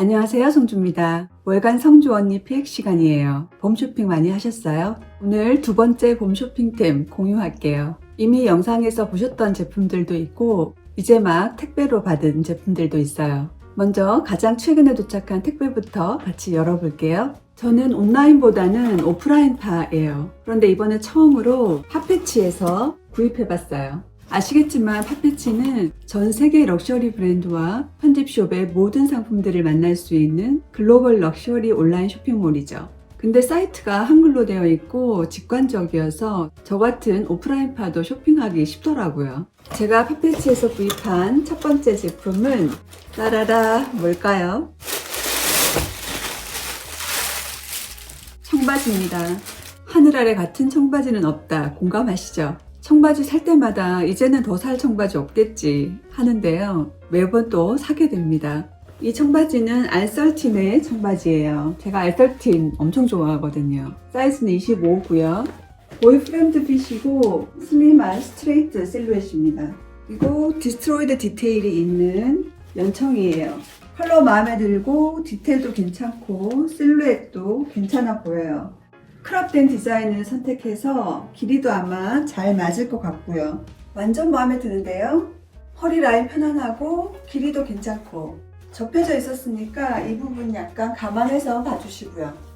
안녕하세요, 송주입니다. 월간 성주 언니 피획 시간이에요. 봄 쇼핑 많이 하셨어요? 오늘 두 번째 봄 쇼핑템 공유할게요. 이미 영상에서 보셨던 제품들도 있고, 이제 막 택배로 받은 제품들도 있어요. 먼저 가장 최근에 도착한 택배부터 같이 열어볼게요. 저는 온라인보다는 오프라인파예요. 그런데 이번에 처음으로 핫패치에서 구입해봤어요. 아시겠지만 핫패치는 전 세계 럭셔리 브랜드와 편집숍의 모든 상품들을 만날 수 있는 글로벌 럭셔리 온라인 쇼핑몰이죠. 근데 사이트가 한글로 되어 있고 직관적이어서 저 같은 오프라인파도 쇼핑하기 쉽더라고요. 제가 핫패치에서 구입한 첫 번째 제품은 따라라 뭘까요? 청바지입니다. 하늘 아래 같은 청바지는 없다. 공감하시죠? 청바지 살 때마다 이제는 더 살 청바지 없겠지 하는데요. 매번 또 사게 됩니다. 이 청바지는 알설틴의 청바지예요. 제가 알설틴 엄청 좋아하거든요. 사이즈는 25고요. 보이프렌드 핏이고 슬림한 스트레이트 실루엣입니다. 그리고 디스트로이드 디테일이 있는 연청이에요. 컬러 마음에 들고 디테일도 괜찮고 실루엣도 괜찮아 보여요. 크롭된 디자인을 선택해서 길이도 아마 잘 맞을 것 같고요. 완전 마음에 드는데요. 허리 라인 편안하고 길이도 괜찮고 접혀져 있었으니까 이 부분 약간 감안해서 봐주시고요.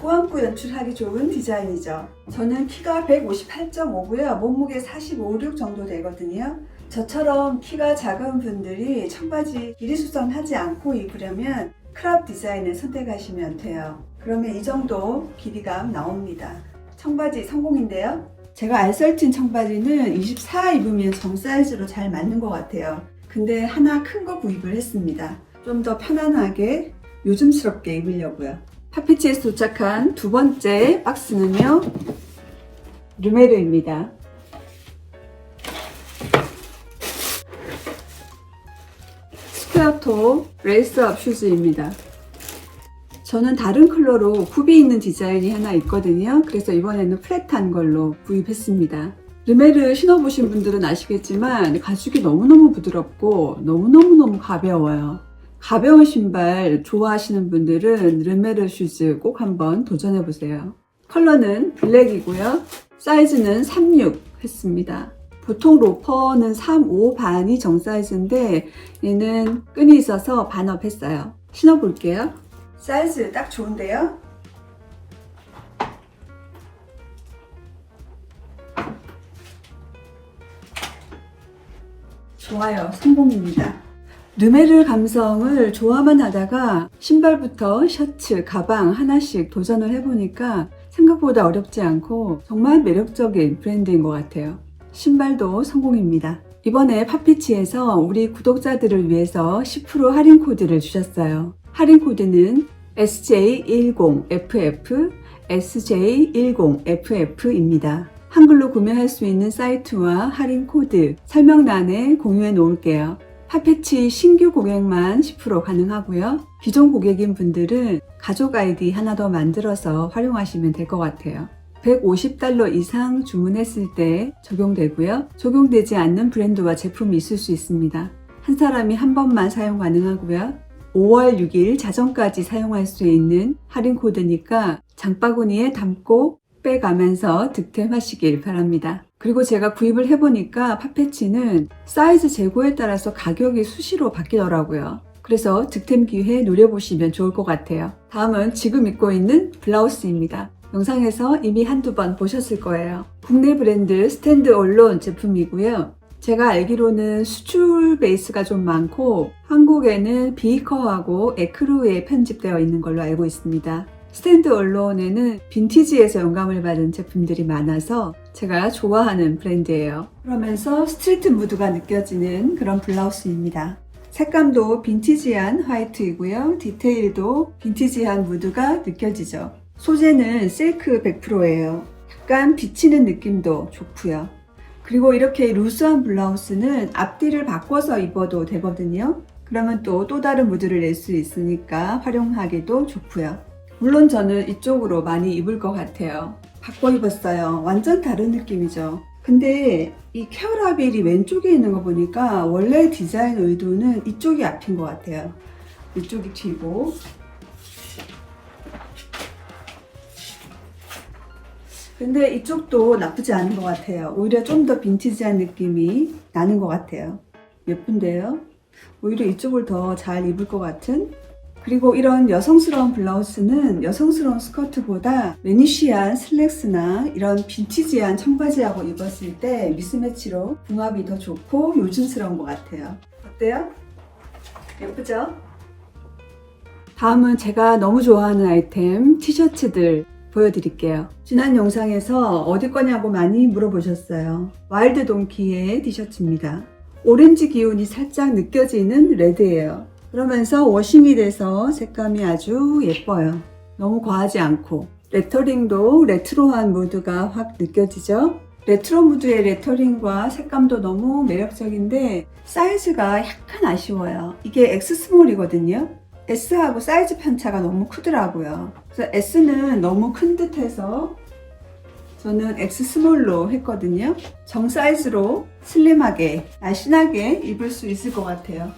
꾸안꾸 연출하기 좋은 디자인이죠. 저는 키가 158.5고요. 몸무게 45, 6 정도 되거든요. 저처럼 키가 작은 분들이 청바지 길이 수선하지 않고 입으려면 크롭 디자인을 선택하시면 돼요. 그러면 이 정도 길이감 나옵니다. 청바지 성공인데요. 제가 알설틴 청바지는 24 입으면 정 사이즈로 잘 맞는 것 같아요. 근데 하나 큰 거 구입을 했습니다. 좀 더 편안하게 요즘스럽게 입으려고요. 파피치에서 도착한 두 번째 박스는요. 르메르입니다. 스퀘어토 레이스업 슈즈입니다. 저는 다른 컬러로 굽이 있는 디자인이 하나 있거든요. 그래서 이번에는 플랫한 걸로 구입했습니다. 르메르 신어보신 분들은 아시겠지만 가죽이 너무너무 부드럽고 너무너무너무 가벼워요. 가벼운 신발 좋아하시는 분들은 르메르 슈즈 꼭 한번 도전해보세요. 컬러는 블랙이고요. 사이즈는 36 했습니다. 보통 로퍼는 3, 5 반이 정 사이즈인데 얘는 끈이 있어서 반업 했어요. 신어볼게요. 사이즈 딱 좋은데요? 좋아요. 성공입니다. 르메르 감성을 좋아만 하다가 신발부터 셔츠, 가방 하나씩 도전을 해보니까 생각보다 어렵지 않고 정말 매력적인 브랜드인 것 같아요. 신발도 성공입니다. 이번에 파피치에서 우리 구독자들을 위해서 10% 할인 코드를 주셨어요. 할인 코드는 SJ10FF, SJ10FF입니다. 한글로 구매할 수 있는 사이트와 할인 코드 설명란에 공유해 놓을게요. 파페치 신규 고객만 10% 가능하고요. 기존 고객인 분들은 가족 아이디 하나 더 만들어서 활용하시면 될 것 같아요. 150달러 이상 주문했을 때 적용되고요. 적용되지 않는 브랜드와 제품이 있을 수 있습니다. 한 사람이 한 번만 사용 가능하고요. 5월 6일 자정까지 사용할 수 있는 할인 코드니까 장바구니에 담고 빼가면서 득템하시길 바랍니다. 그리고 제가 구입을 해보니까 파페치는 사이즈 재고에 따라서 가격이 수시로 바뀌더라고요. 그래서 득템 기회 노려보시면 좋을 것 같아요. 다음은 지금 입고 있는 블라우스입니다. 영상에서 이미 한두 번 보셨을 거예요. 국내 브랜드 스탠드 언론 제품이고요. 제가 알기로는 수출 베이스가 좀 많고 한국에는 비커하고 에크루에 편집되어 있는 걸로 알고 있습니다. 스탠드 언론에는 빈티지에서 영감을 받은 제품들이 많아서 제가 좋아하는 브랜드예요. 그러면서 스트리트 무드가 느껴지는 그런 블라우스입니다. 색감도 빈티지한 화이트이고요. 디테일도 빈티지한 무드가 느껴지죠. 소재는 실크 100%예요. 약간 비치는 느낌도 좋고요. 그리고 이렇게 루스한 블라우스는 앞뒤를 바꿔서 입어도 되거든요. 그러면 또 또 다른 무드를 낼 수 있으니까 활용하기도 좋고요. 물론 저는 이쪽으로 많이 입을 것 같아요. 바꿔 입었어요. 완전 다른 느낌이죠. 근데 이 케어라벨이 왼쪽에 있는 거 보니까 원래 디자인 의도는 이쪽이 앞인 것 같아요. 이쪽이 뒤고. 근데 이쪽도 나쁘지 않은 것 같아요. 오히려 좀 더 빈티지한 느낌이 나는 것 같아요. 예쁜데요? 오히려 이쪽을 더 잘 입을 것 같은? 그리고 이런 여성스러운 블라우스는 여성스러운 스커트보다 매니쉬한 슬랙스나 이런 빈티지한 청바지하고 입었을 때 미스매치로 궁합이 더 좋고 요즘스러운 것 같아요. 어때요? 예쁘죠? 다음은 제가 너무 좋아하는 아이템 티셔츠들 보여드릴게요. 지난 영상에서 어디 거냐고 많이 물어보셨어요. 와일드 동키의 티셔츠입니다. 오렌지 기운이 살짝 느껴지는 레드예요. 그러면서 워싱이 돼서 색감이 아주 예뻐요. 너무 과하지 않고 레터링도 레트로한 무드가 확 느껴지죠? 레트로 무드의 레터링과 색감도 너무 매력적인데 사이즈가 약간 아쉬워요. 이게 X 스몰이거든요. S하고 사이즈 편차가 너무 크더라고요. 그래서 S는 너무 큰 듯해서 저는 X 스몰로 했거든요. 정 사이즈로 슬림하게, 날씬하게 입을 수 있을 것 같아요.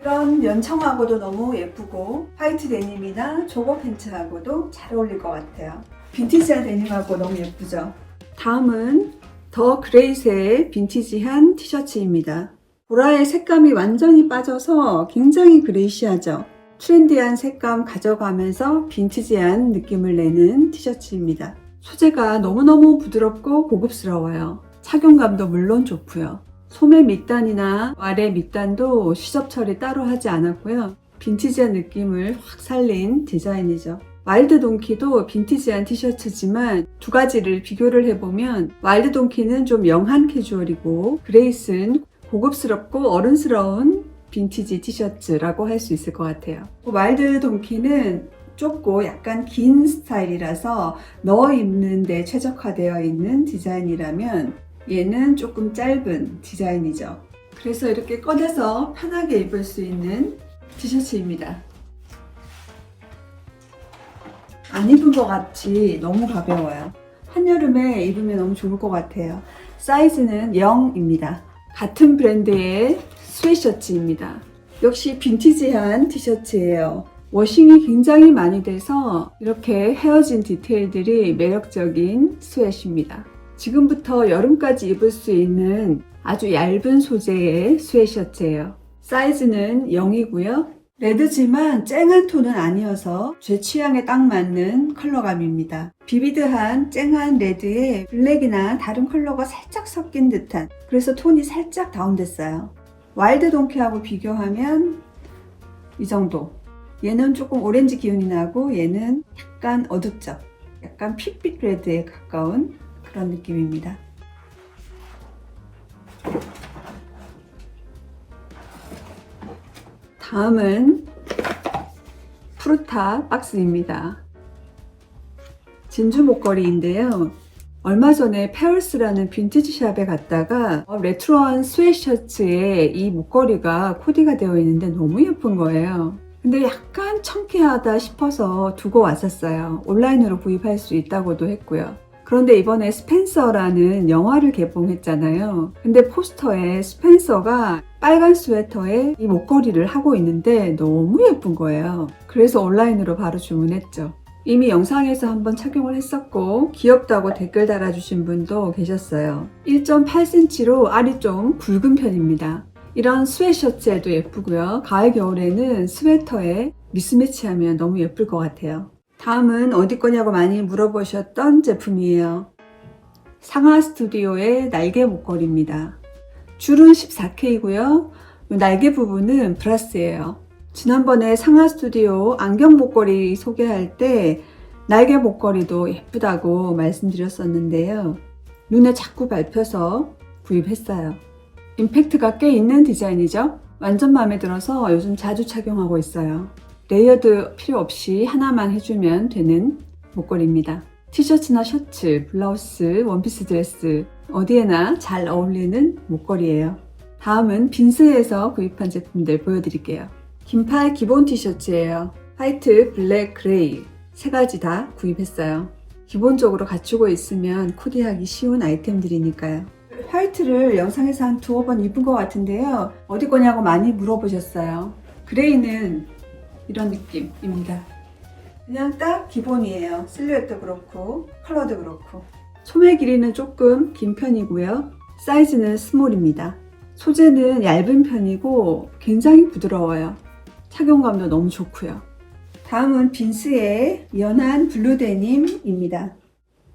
이런 연청하고도 너무 예쁘고 화이트 데님이나 조거 팬츠하고도 잘 어울릴 것 같아요. 빈티지한 데님하고 너무 예쁘죠? 다음은 더 그레이스의 빈티지한 티셔츠입니다. 보라의 색감이 완전히 빠져서 굉장히 그레이시하죠? 트렌디한 색감 가져가면서 빈티지한 느낌을 내는 티셔츠입니다. 소재가 너무너무 부드럽고 고급스러워요. 착용감도 물론 좋고요. 소매 밑단이나 아래 밑단도 시접 처리 따로 하지 않았고요. 빈티지한 느낌을 확 살린 디자인이죠. 와일드 동키도 빈티지한 티셔츠지만 두 가지를 비교를 해보면 와일드 동키는 좀 영한 캐주얼이고 그레이스는 고급스럽고 어른스러운 빈티지 티셔츠라고 할 수 있을 것 같아요. 와일드 동키는 좁고 약간 긴 스타일이라서 넣어 입는데 최적화되어 있는 디자인이라면 얘는 조금 짧은 디자인이죠. 그래서 이렇게 꺼내서 편하게 입을 수 있는 티셔츠입니다. 안 입은 것 같이 너무 가벼워요. 한여름에 입으면 너무 좋을 것 같아요. 사이즈는 0입니다. 같은 브랜드의 스웨셔츠입니다. 역시 빈티지한 티셔츠예요. 워싱이 굉장히 많이 돼서 이렇게 헤어진 디테일들이 매력적인 스웨트입니다. 지금부터 여름까지 입을 수 있는 아주 얇은 소재의 스웨셔츠예요. 사이즈는 0이고요. 레드지만 쨍한 톤은 아니어서 제 취향에 딱 맞는 컬러감입니다. 비비드한 쨍한 레드에 블랙이나 다른 컬러가 살짝 섞인 듯한 그래서 톤이 살짝 다운됐어요. 와일드 동키하고 비교하면 이 정도. 얘는 조금 오렌지 기운이 나고 얘는 약간 어둡죠. 약간 핏빛 레드에 가까운 그런 느낌입니다. 다음은 프루타 박스입니다. 진주 목걸이인데요. 얼마 전에 페얼스라는 빈티지 샵에 갔다가 어, 레트로한 스웨셔츠에 이 목걸이가 코디가 되어 있는데 너무 예쁜 거예요. 근데 약간 청키하다 싶어서 두고 왔었어요. 온라인으로 구입할 수 있다고도 했고요. 그런데 이번에 스펜서라는 영화를 개봉했잖아요. 근데 포스터에 스펜서가 빨간 스웨터에 이 목걸이를 하고 있는데 너무 예쁜 거예요. 그래서 온라인으로 바로 주문했죠. 이미 영상에서 한번 착용을 했었고 귀엽다고 댓글 달아주신 분도 계셨어요. 1.8cm로 알이 좀 굵은 편입니다. 이런 스웨셔츠에도 예쁘고요. 가을 겨울에는 스웨터에 미스매치하면 너무 예쁠 것 같아요. 다음은 어디 거냐고 많이 물어보셨던 제품이에요. 상하 스튜디오의 날개 목걸이입니다. 줄은 14K고요. 날개 부분은 브라스예요. 지난번에 상하 스튜디오 안경 목걸이 소개할 때 날개 목걸이도 예쁘다고 말씀드렸었는데요. 눈에 자꾸 밟혀서 구입했어요. 임팩트가 꽤 있는 디자인이죠? 완전 마음에 들어서 요즘 자주 착용하고 있어요. 레이어드 필요 없이 하나만 해주면 되는 목걸이입니다. 티셔츠나 셔츠, 블라우스, 원피스 드레스 어디에나 잘 어울리는 목걸이에요. 다음은 빈스에서 구입한 제품들 보여드릴게요. 긴팔 기본 티셔츠예요. 화이트, 블랙, 그레이 세 가지 다 구입했어요. 기본적으로 갖추고 있으면 코디하기 쉬운 아이템들이니까요. 화이트를 영상에서 한 두어 번 입은 것 같은데요. 어디 거냐고 많이 물어보셨어요. 그레이는 이런 느낌입니다. 그냥 딱 기본이에요. 실루엣도 그렇고 컬러도 그렇고 소매 길이는 조금 긴 편이고요. 사이즈는 스몰입니다. 소재는 얇은 편이고 굉장히 부드러워요. 착용감도 너무 좋고요. 다음은 빈스의 연한 블루 데님입니다.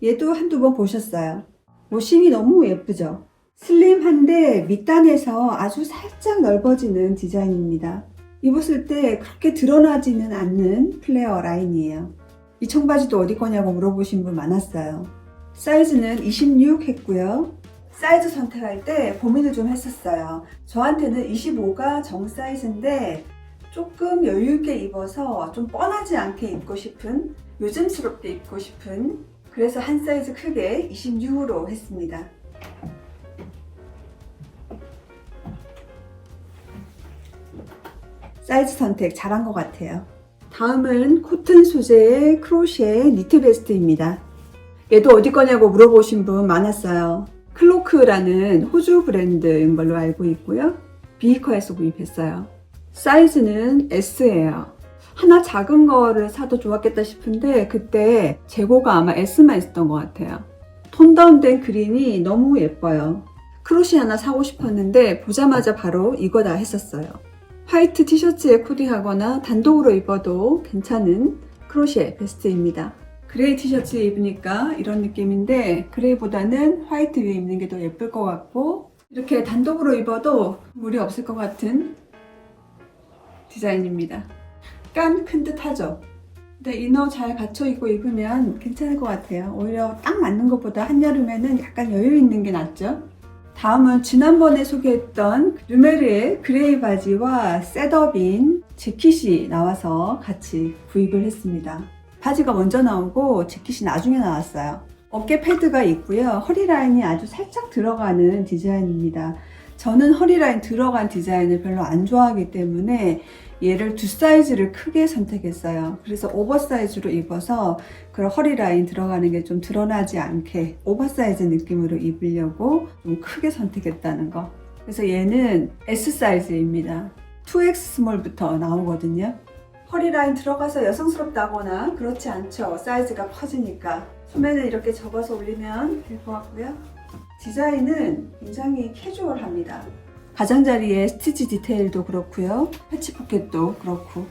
얘도 한두 번 보셨어요. 모심이 너무 예쁘죠? 슬림한데 밑단에서 아주 살짝 넓어지는 디자인입니다. 입었을 때 그렇게 드러나지는 않는 플레어 라인이에요. 이 청바지도 어디 거냐고 물어보신 분 많았어요. 사이즈는 26 했고요. 사이즈 선택할 때 고민을 좀 했었어요. 저한테는 25가 정 사이즈인데 조금 여유있게 입어서 좀 뻔하지 않게 입고 싶은 요즘스럽게 입고 싶은 그래서 한 사이즈 크게 26으로 했습니다. 사이즈 선택 잘한 것 같아요. 다음은 코튼 소재의 크로셰 니트 베스트입니다. 얘도 어디 거냐고 물어보신 분 많았어요. 클로크라는 호주 브랜드인 걸로 알고 있고요. 비이커에서 구입했어요. 사이즈는 S예요. 하나 작은 거를 사도 좋았겠다 싶은데 그때 재고가 아마 S만 있었던 것 같아요. 톤 다운된 그린이 너무 예뻐요. 크로시 하나 사고 싶었는데 보자마자 바로 이거다 했었어요. 화이트 티셔츠에 코디하거나 단독으로 입어도 괜찮은 크로셰 베스트입니다. 그레이 티셔츠 입으니까 이런 느낌인데 그레이보다는 화이트 위에 입는 게 더 예쁠 것 같고 이렇게 단독으로 입어도 무리 없을 것 같은 디자인입니다. 약간 큰듯 하죠? 근데 이너 잘 갖춰 입고 입으면 괜찮을 것 같아요. 오히려 딱 맞는 것보다 한여름에는 약간 여유 있는 게 낫죠? 다음은 지난번에 소개했던 르메르의 그레이 바지와 셋업인 재킷이 나와서 같이 구입을 했습니다. 바지가 먼저 나오고 재킷이 나중에 나왔어요. 어깨 패드가 있고요. 허리 라인이 아주 살짝 들어가는 디자인입니다. 저는 허리 라인 들어간 디자인을 별로 안 좋아하기 때문에 얘를 두 사이즈를 크게 선택했어요. 그래서 오버사이즈로 입어서 그런 허리 라인 들어가는 게 좀 드러나지 않게 오버사이즈 느낌으로 입으려고 좀 크게 선택했다는 거. 그래서 얘는 S 사이즈입니다. 2X 스몰부터 나오거든요. 허리 라인 들어가서 여성스럽다거나 그렇지 않죠. 사이즈가 커지니까. 소매는 이렇게 접어서 올리면 될 것 같고요. 디자인은 굉장히 캐주얼합니다. 가장자리에 스티치 디테일도 그렇고요. 패치 포켓도 그렇고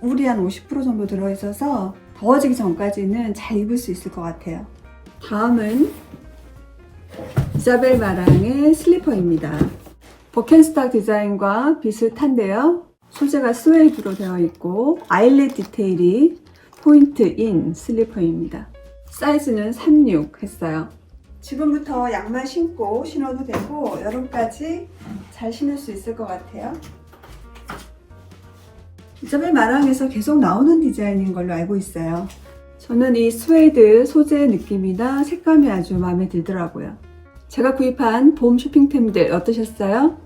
울이 한 50% 정도 들어있어서 더워지기 전까지는 잘 입을 수 있을 것 같아요. 다음은 이자벨 마랑의 슬리퍼입니다. 버켄스탁 디자인과 비슷한데요. 소재가 스웨이드로 되어 있고 아일렛 디테일이 포인트 인 슬리퍼입니다. 사이즈는 36 했어요. 지금부터 양말 신고 신어도 되고 여름까지 잘 신을 수 있을 것 같아요. 이자벨 마랑에서 계속 나오는 디자인인 걸로 알고 있어요. 저는 이 스웨이드 소재 느낌이나 색감이 아주 마음에 들더라고요. 제가 구입한 봄 쇼핑템들 어떠셨어요?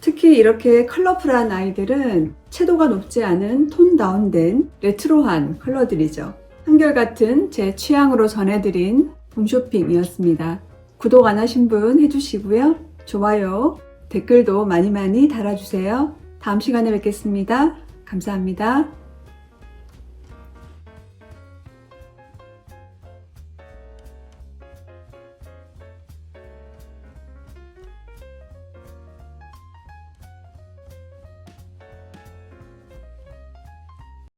특히 이렇게 컬러풀한 아이들은 채도가 높지 않은 톤 다운된 레트로한 컬러들이죠. 한결같은 제 취향으로 전해드린 봄쇼핑이었습니다. 구독 안 하신 분 해주시고요. 좋아요, 댓글도 많이 많이 달아주세요. 다음 시간에 뵙겠습니다. 감사합니다.